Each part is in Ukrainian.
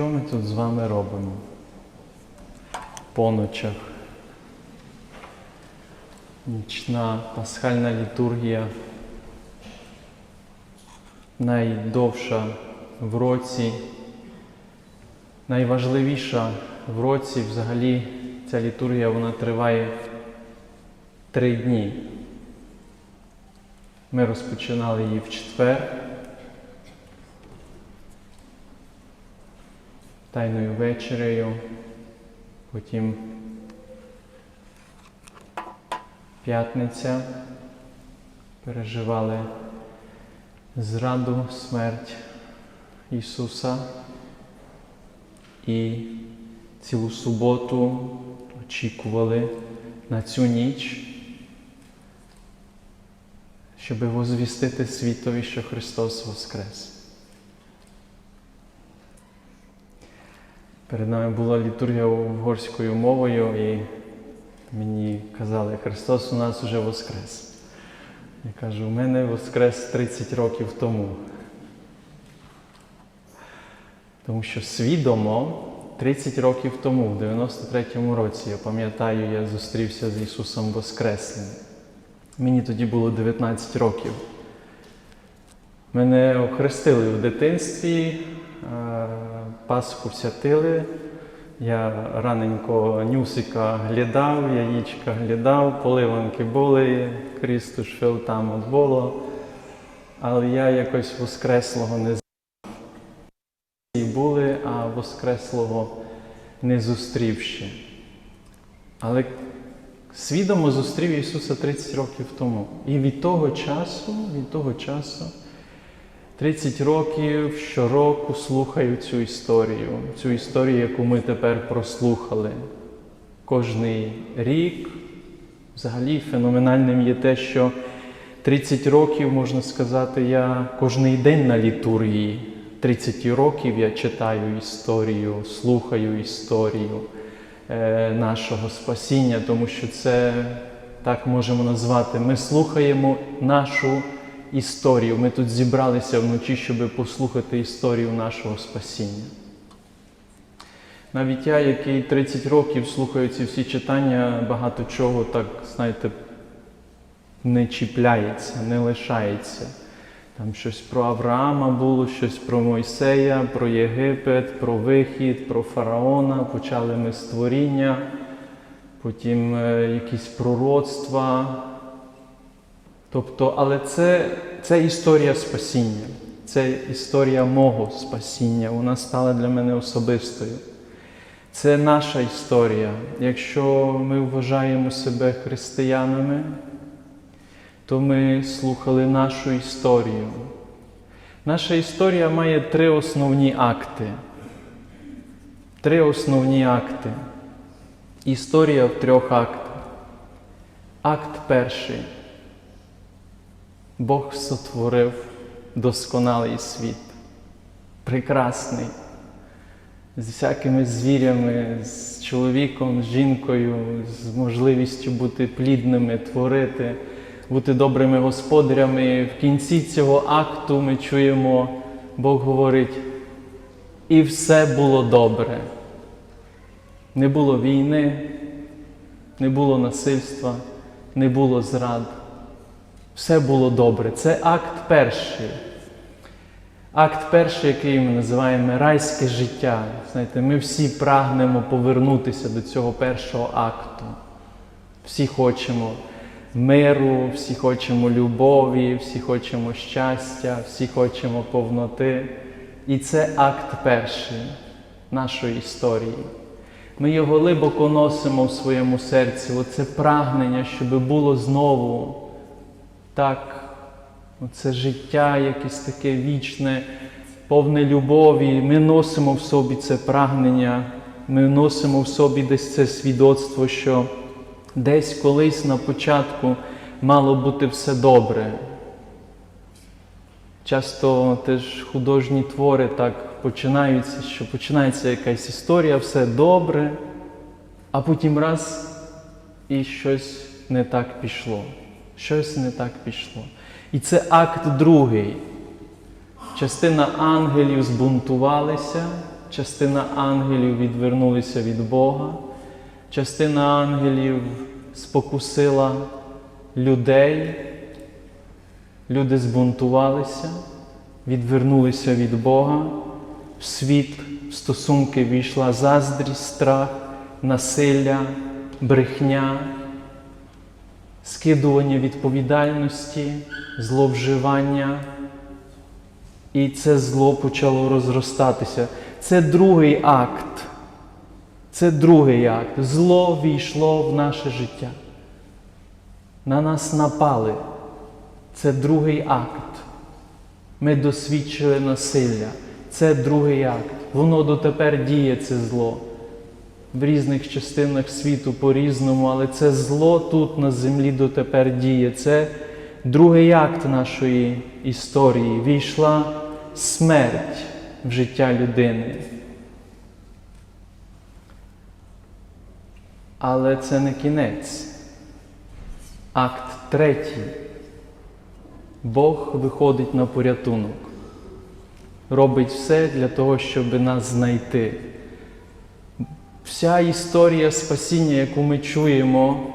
Що ми тут з вами робимо? По ночах. Нічна пасхальна літургія. Найдовша в році, найважливіша в році взагалі ця літургія вона триває три дні. Ми розпочинали її в четвер. Тайною вечерею, потім п'ятниця. Переживали зраду, смерть Ісуса. І цілу суботу очікували на цю ніч, щоб возвістити світові, що Христос Воскрес. Перед нами була літургія угорською мовою, і мені казали, Христос у нас вже Воскрес. Я кажу, у мене Воскрес 30 років тому. Тому що свідомо 30 років тому, в 93-му році, я пам'ятаю, я зустрівся з Ісусом Воскреслим. Мені тоді було 19 років. Мене охрестили в дитинстві, Пасху всятили. Я раненько нюсика глядав, яєчка глядав, поливанки були, крісту Крістуш там от було. Але я якось Воскреслого не знав. Були, а Воскреслого не зустрів ще. Але свідомо зустрів Ісуса 30 років тому. І від того часу, від того часу, 30 років щороку слухаю цю історію, цю історію, яку ми тепер прослухали. Кожний рік, взагалі, феноменальним є те, що 30 років, можна сказати, я кожний день на літургії. 30 років я читаю історію, слухаю історію е, нашого спасіння, тому що це так можемо назвати. Ми слухаємо нашу історію. Ми тут зібралися вночі, щоб послухати історію нашого спасіння. Навіть я, який 30 років слухаю ці всі читання, багато чого так, знаєте, не чіпляється, не лишається. Там щось про Авраама було, щось про Мойсея, про Єгипет, про вихід, про фараона. Почали ми створіння, потім е, якісь пророцтва. Тобто, але це, це історія спасіння, це історія мого спасіння. Вона стала для мене особистою. Це наша історія. Якщо ми вважаємо себе християнами, то ми слухали нашу історію. Наша історія має три основні акти. Три основні акти. Історія в трьох актах. Акт перший. Бог сотворив досконалий світ, прекрасний, з всякими звірями, з чоловіком, з жінкою, з можливістю бути плідними, творити, бути добрими господарями. В кінці цього акту ми чуємо, Бог говорить, і все було добре. Не було війни, не було насильства, не було зрад. Все було добре. Це акт перший. Акт перший, який ми називаємо райське життя. Знаєте, ми всі прагнемо повернутися до цього першого акту. Всі хочемо миру, всі хочемо любові, всі хочемо щастя, всі хочемо повноти. І це акт перший нашої історії. Ми його глибоко носимо в своєму серці, оце прагнення, щоб було знову так, це життя якесь таке вічне, повне любові. Ми носимо в собі це прагнення, ми носимо в собі десь це свідоцтво, що десь колись на початку мало бути все добре. Часто теж художні твори так починаються, що починається якась історія, все добре, а потім раз і щось не так пішло. Щось не так пішло. І це акт другий. Частина ангелів збунтувалися, частина ангелів відвернулися від Бога, частина ангелів спокусила людей, люди збунтувалися, відвернулися від Бога, в світ, в стосунки війшла заздрість, страх, насилля, брехня, скидування відповідальності, зловживання. І це зло почало розростатися. Це другий акт. Це другий акт. Зло війшло в наше життя. На нас напали. Це другий акт. Ми досвідчили насилля. Це другий акт. Воно дотепер діє це зло. В різних частинах світу по-різному, але це зло тут на землі дотепер діє. Це другий акт нашої історії. Війшла смерть в життя людини. Але це не кінець. Акт третій. Бог виходить на порятунок, робить все для того, щоб нас знайти. Вся історія спасіння, яку ми чуємо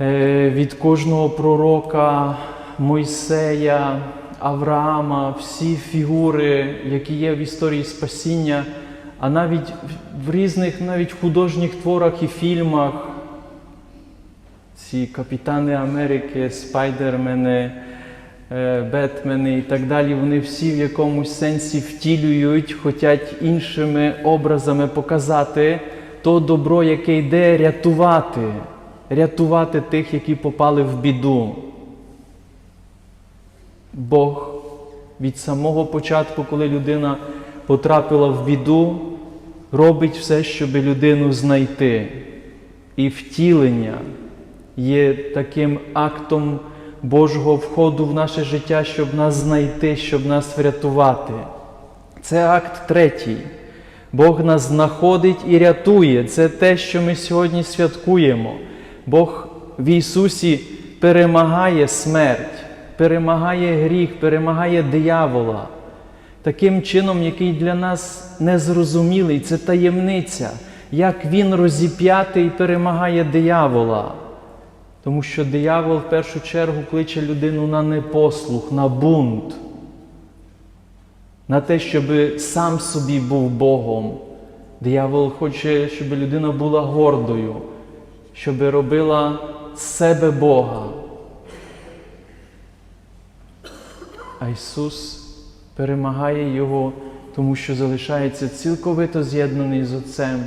е, від кожного пророка, Мойсея, Авраама, всі фігури, які є в історії спасіння, а навіть в різних навіть художніх творах і фільмах, ці Капітани Америки, Спайдермени, Бетмени і так далі, вони всі в якомусь сенсі втілюють, хочуть іншими образами показати то добро, яке йде рятувати, рятувати тих, які попали в біду. Бог від самого початку, коли людина потрапила в біду, робить все, щоб людину знайти. І втілення є таким актом Божого входу в наше життя, щоб нас знайти, щоб нас врятувати. Це акт третій. Бог нас знаходить і рятує. Це те, що ми сьогодні святкуємо. Бог в Ісусі перемагає смерть, перемагає гріх, перемагає диявола. Таким чином, який для нас незрозумілий, це таємниця, як Він розіп'ятий перемагає диявола. Тому що диявол в першу чергу кличе людину на непослух, на бунт, на те, щоб сам собі був Богом. Диявол хоче, щоб людина була гордою, щоб робила себе Бога. А Ісус перемагає Його, тому що залишається цілковито з'єднаний з Отцем,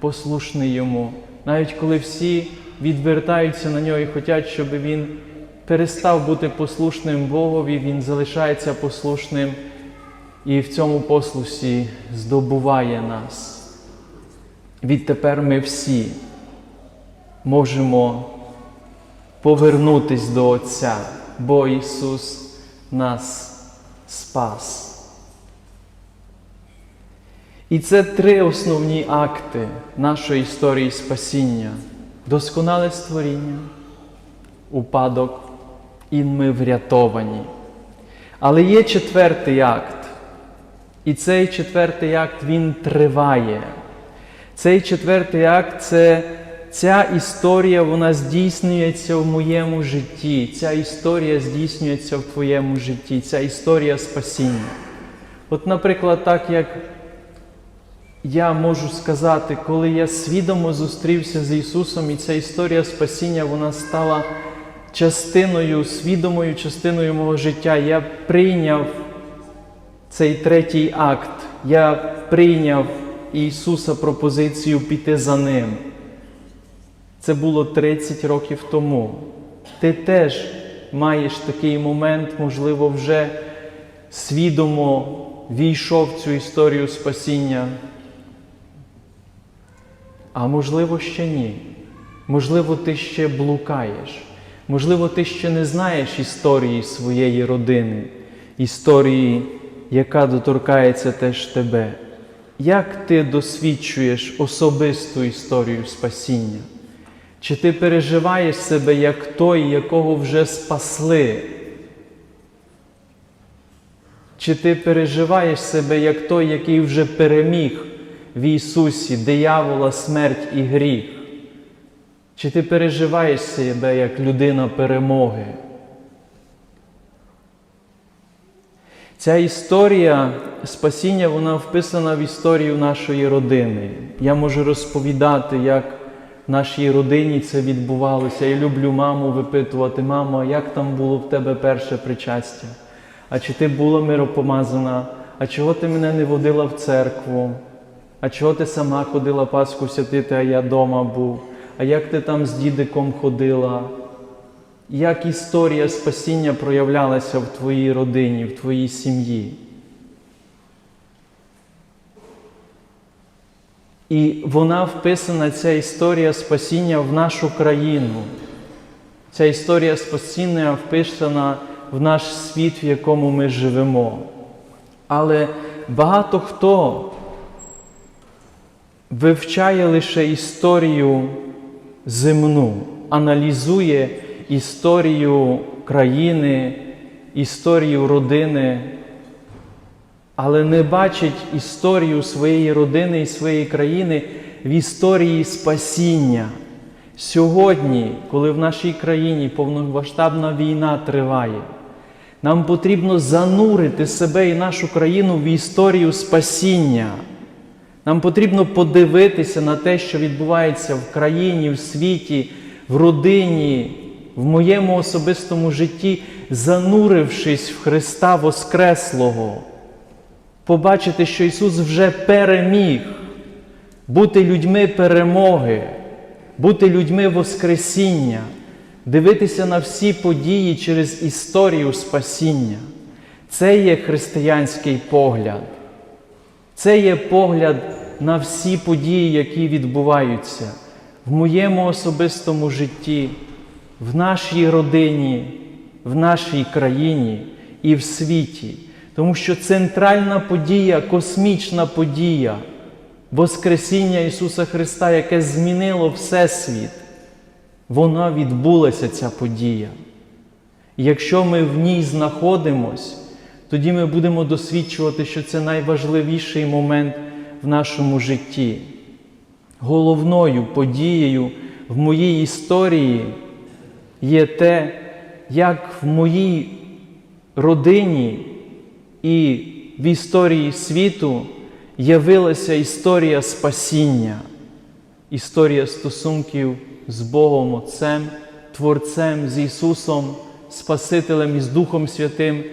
послушний Йому. Навіть коли всі відвертаються на нього і хочуть, щоб він перестав бути послушним Богові, він залишається послушним і в цьому послусі здобуває нас. Відтепер ми всі можемо повернутись до Отця, бо Ісус нас спас. І це три основні акти нашої історії спасіння досконале створіння, упадок, і ми врятовані. Але є четвертий акт. І цей четвертий акт він триває. Цей четвертий акт це ця історія, вона здійснюється в моєму житті. Ця історія здійснюється в твоєму житті, ця історія спасіння. От, наприклад, так як я можу сказати, коли я свідомо зустрівся з Ісусом, і ця історія спасіння вона стала частиною, свідомою частиною мого життя. Я прийняв цей третій акт. Я прийняв Ісуса пропозицію піти за Ним. Це було 30 років тому. Ти теж маєш такий момент, можливо, вже свідомо війшов в цю історію спасіння. А можливо, ще ні. Можливо, ти ще блукаєш. Можливо, ти ще не знаєш історії своєї родини, історії, яка доторкається теж тебе. Як ти досвідчуєш особисту історію спасіння? Чи ти переживаєш себе як той, якого вже спасли? Чи ти переживаєш себе як той, який вже переміг в Ісусі диявола, смерть і гріх? Чи ти переживаєш себе як людина перемоги? Ця історія спасіння, вона вписана в історію нашої родини. Я можу розповідати, як в нашій родині це відбувалося. Я люблю маму випитувати, мамо, як там було в тебе перше причастя? А чи ти була миропомазана? А чого ти мене не водила в церкву? А чого ти сама ходила Пасху святити, а я дома був? А як ти там з дідиком ходила? Як історія спасіння проявлялася в твоїй родині, в твоїй сім'ї? І вона вписана, ця історія спасіння в нашу країну. Ця історія спасіння вписана в наш світ, в якому ми живемо. Але багато хто вивчає лише історію земну, аналізує історію країни, історію родини, але не бачить історію своєї родини і своєї країни в історії спасіння. Сьогодні, коли в нашій країні повномасштабна війна триває, нам потрібно занурити себе і нашу країну в історію спасіння. Нам потрібно подивитися на те, що відбувається в країні, в світі, в родині, в моєму особистому житті, занурившись в Христа Воскреслого, побачити, що Ісус вже переміг, бути людьми перемоги, бути людьми Воскресіння, дивитися на всі події через історію спасіння. Це є християнський погляд. Це є погляд на всі події, які відбуваються в моєму особистому житті, в нашій родині, в нашій країні і в світі. Тому що центральна подія, космічна подія, Воскресіння Ісуса Христа, яке змінило Всесвіт, вона відбулася ця подія. І якщо ми в ній знаходимось, тоді ми будемо досвідчувати, що це найважливіший момент в нашому житті. Головною подією в моїй історії є те, як в моїй родині і в історії світу явилася історія спасіння, історія стосунків з Богом Отцем, Творцем, з Ісусом, Спасителем і з Духом Святим.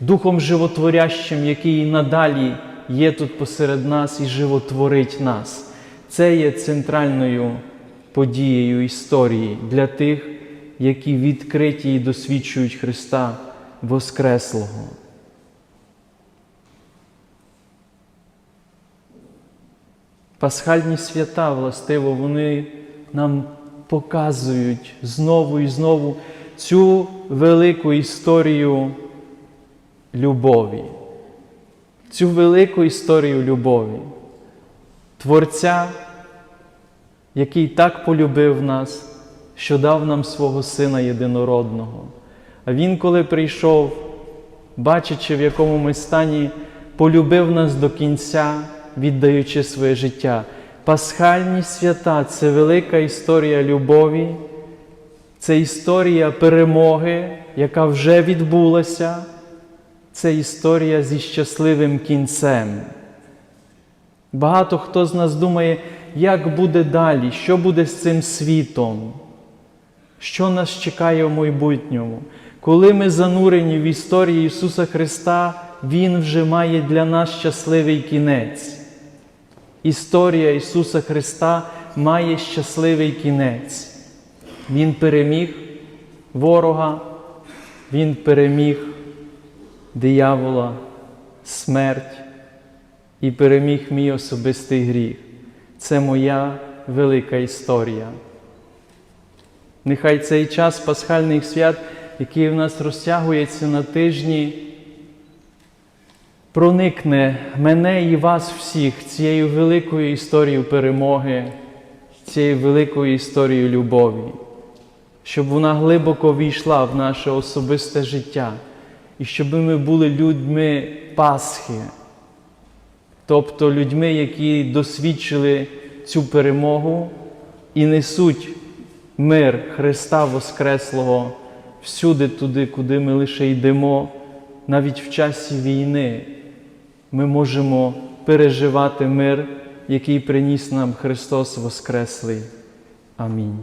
Духом животворящим, який надалі є тут посеред нас і животворить нас. Це є центральною подією історії для тих, які відкриті і досвідчують Христа Воскреслого. Пасхальні свята, властиво, вони нам показують знову і знову цю велику історію любові, цю велику історію любові, Творця, який так полюбив нас, що дав нам свого Сина єдинородного. А Він, коли прийшов, бачачи, в якому ми стані, полюбив нас до кінця, віддаючи своє життя. Пасхальні свята це велика історія любові, це історія перемоги, яка вже відбулася це історія зі щасливим кінцем. Багато хто з нас думає, як буде далі, що буде з цим світом, що нас чекає в майбутньому. Коли ми занурені в історії Ісуса Христа, Він вже має для нас щасливий кінець. Історія Ісуса Христа має щасливий кінець. Він переміг ворога, Він переміг диявола, смерть і переміг мій особистий гріх. Це моя велика історія. Нехай цей час пасхальних свят, який в нас розтягується на тижні, проникне мене і вас всіх цією великою історією перемоги, цією великою історією любові, щоб вона глибоко війшла в наше особисте життя і щоб ми були людьми Пасхи, тобто людьми, які досвідчили цю перемогу і несуть мир Христа Воскреслого всюди туди, куди ми лише йдемо, навіть в часі війни ми можемо переживати мир, який приніс нам Христос Воскреслий. Амінь.